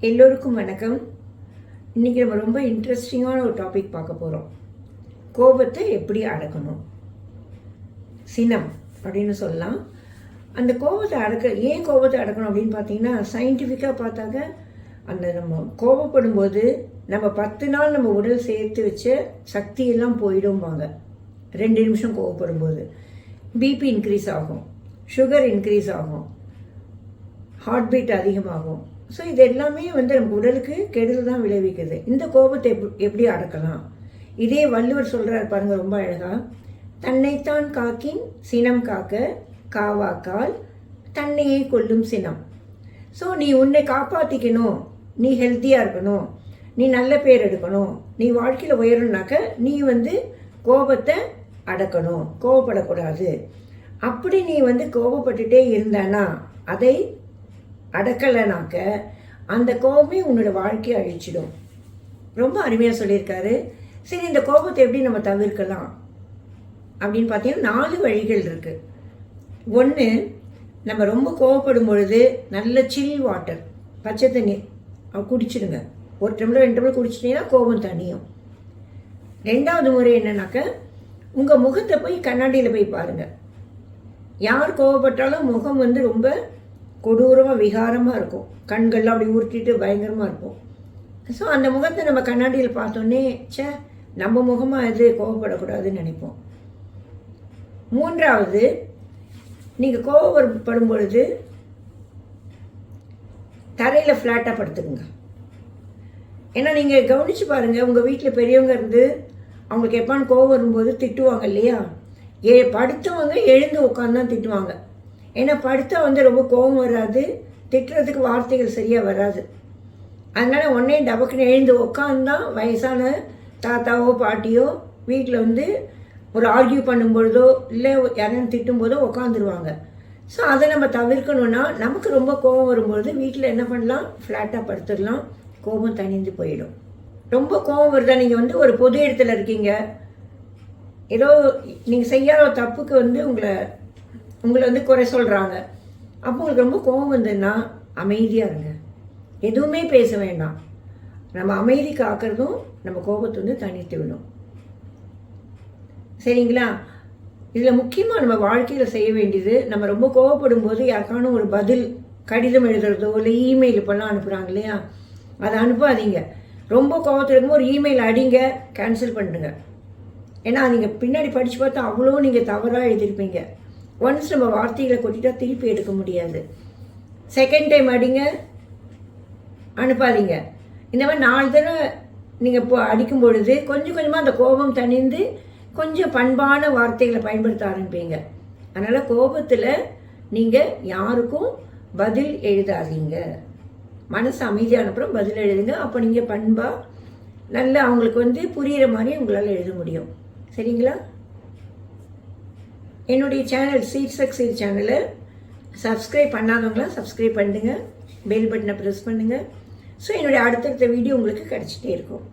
எல்லோருக்கும் வணக்கம். இன்றைக்கி நம்ம ரொம்ப இன்ட்ரெஸ்டிங்கான ஒரு டாபிக் பார்க்க போகிறோம் கோபத்தை எப்படி அடக்கணும்? சினம் அப்படின்னு சொல்லலாம். அந்த கோபத்தை அடக்க ஏன் கோபத்தை அடக்கணும் அப்படின்னு பார்த்தீங்கன்னா சயின்டிஃபிக்காக பார்த்தாக்க அந்த நம்ம கோபப்படும் போது நம்ம பத்து நாள் நம்ம உடல் சேர்த்து வச்ச சக்தியெல்லாம் போயிடும்பாங்க. ரெண்டு நிமிஷம் கோவப்படும் போது பிபி இன்க்ரீஸ் ஆகும். சுகர் இன்க்ரீஸ் ஆகும். ஹார்ட் பீட் அதிகமாகும். ஸோ இது எல்லாமே வந்து நம்ம உடலுக்கு கெடுதல் தான் விளைவிக்குது. இந்த கோபத்தை எப்படி அடக்கலாம்? இதே வள்ளுவர் சொல்கிறார் பாருங்க ரொம்ப அழகா. தன்னைத்தான் காக்கின் சினம் காக்க காவாக்கால் தன்னையே கொல்லும் சினம். ஸோ நீ உன்னை காப்பாற்றிக்கணும் நீ ஹெல்த்தியாக இருக்கணும். நீ நல்ல பேர் எடுக்கணும். நீ வாழ்க்கையில் உயரணுனாக்க நீ வந்து கோபத்தை அடக்கணும். கோபப்படக்கூடாது அப்படி நீ வந்து கோபப்பட்டுட்டே இருந்தானா அதை அடக்கலைனாக்க அந்த கோபமே உன்னோட வாழ்க்கையை அழிச்சிடும். ரொம்ப அருமையாக சொல்லியிருக்காரு. சரி இந்த கோபத்தை எப்படி நம்ம தவிர்க்கலாம்? அப்படின்னு பார்த்தீங்கன்னா நாலு வழிகள் இருக்குது ஒன்று நம்ம ரொம்ப கோவப்படும் பொழுது நல்ல சில் வாட்டர் பச்சை தண்ணி குடிச்சிடுங்க. ஒரு டம்ளர் ரெண்டு டம்ளர் குடிச்சிட்டிங்கன்னா கோபம் தனியும் ரெண்டாவது முறை என்னன்னாக்க உங்கள் முகத்தை போய் கண்ணாடியில் போய் பாருங்கள் யார் கோவப்பட்டாலும் முகம் வந்து ரொம்ப கொடூரமாக விகாரமாக இருக்கும். கண்கள்லாம் அப்படி உருட்டிட்டு பயங்கரமாக இருக்கும். ஸோ அந்த முகத்தை நம்ம கண்ணாடியில் பார்த்தோன்னே ச்சே நம்ம முகமாக இது கோவப்படக்கூடாதுன்னு நினைப்போம். மூன்றாவது நீங்கள் கோவப்படும் பொழுது தரையில் ஃப்ளாட்டாக படுத்துக்குங்க. ஏன்னா நீங்கள் கவனித்து பாருங்கள் உங்கள் வீட்டில் பெரியவங்க இருந்து அவங்களுக்கு எப்பான்னு கோவம் வரும்போது திட்டுவாங்க இல்லையா? ஏ படுத்தவங்க எழுந்து உட்காந்து தான் திட்டுவாங்க. ஏன்னா படுத்தா வந்து ரொம்ப கோபம் வராது திட்டுறதுக்கு வார்த்தைகள் சரியாக வராது. அதனால் உடனே டபக்குன்னு எழுந்து உக்காந்தான் வயசான தாத்தாவோ பாட்டியோ வீட்டில் வந்து ஒரு ஆர்கியூ பண்ணும்பொழுதோ இல்லை யாரையும் திட்டும்போதோ உட்காந்துருவாங்க ஸோ அதை நம்ம தவிர்க்கணும்னா நமக்கு ரொம்ப கோபம் வரும்பொழுது வீட்டில் என்ன பண்ணலாம்? ஃப்ளாட்டாக படுத்துடலாம். கோபம் தணிந்து போயிடும். ரொம்ப கோபம் வருதா? நீங்கள் வந்து ஒரு பொது இடத்துல இருக்கீங்க. ஏதோ நீங்கள் செய்யாத தப்புக்கு வந்து உங்களை உங்களை வந்து குறை சொல்கிறாங்க அப்போ உங்களுக்கு ரொம்ப கோபம் வந்ததுன்னா அமைதியாக இருங்க. எதுவுமே பேச வேண்டாம். நம்ம அமைதி காக்கிறதும் நம்ம கோபத்தை வந்து தனித்து விடும். சரிங்களா? இதில் முக்கியமாக நம்ம வாழ்க்கையில் செய்ய வேண்டியது நம்ம ரொம்ப கோவப்படும் போது யாருக்கான ஒரு பதில் கடிதம் எழுதுறதோ இல்லை இமெயில் இப்போல்லாம் அனுப்புகிறாங்க இல்லையா? அதை அனுப்பாதீங்க. ரொம்ப கோபத்தில் இருக்கும்போது ஒரு இமெயில் அடிங்க கேன்சல் பண்ணிடுங்க. ஏன்னா நீங்கள் பின்னாடி படித்து பார்த்தா அவ்வளோ நீங்கள் தவறாக எழுதியிருப்பீங்க. ஒன்ஸ் நம்ம வார்த்தைகளை கொட்டிட்டா திருப்பி எடுக்க முடியாது. செகண்ட் டைம் அடிங்க அனுப்பாதீங்க. இந்த மாதிரி நாலு தடவை நீங்கள் இப்போ அடிக்கும் பொழுது கொஞ்சம் கொஞ்சமாக அந்த கோபம் தணிந்து கொஞ்சம் பண்பான வார்த்தைகளை பயன்படுத்த ஆரம்பிப்பீங்க அதனால் கோபத்தில் நீங்கள் யாருக்கும் பதில் எழுதாதீங்க. மனசு அமைதியான அப்புறம் பதில் எழுதுங்க. அப்போ நீங்கள் பண்பாக நல்ல அவங்களுக்கு வந்து புரிகிற மாதிரி உங்களால் எழுத முடியும். சரிங்களா? என்னுடைய சேனல் சீட் சக்சீட் சேனலை சப்ஸ்கிரைப் பண்ணாதவங்களாம் சப்ஸ்கிரைப் பண்ணுங்கள் பெல் பட்டனை ப்ரெஸ் பண்ணுங்கள் ஸோ என்னுடைய அடுத்தடுத்த வீடியோ உங்களுக்கு கிடச்சிட்டே இருக்கும்.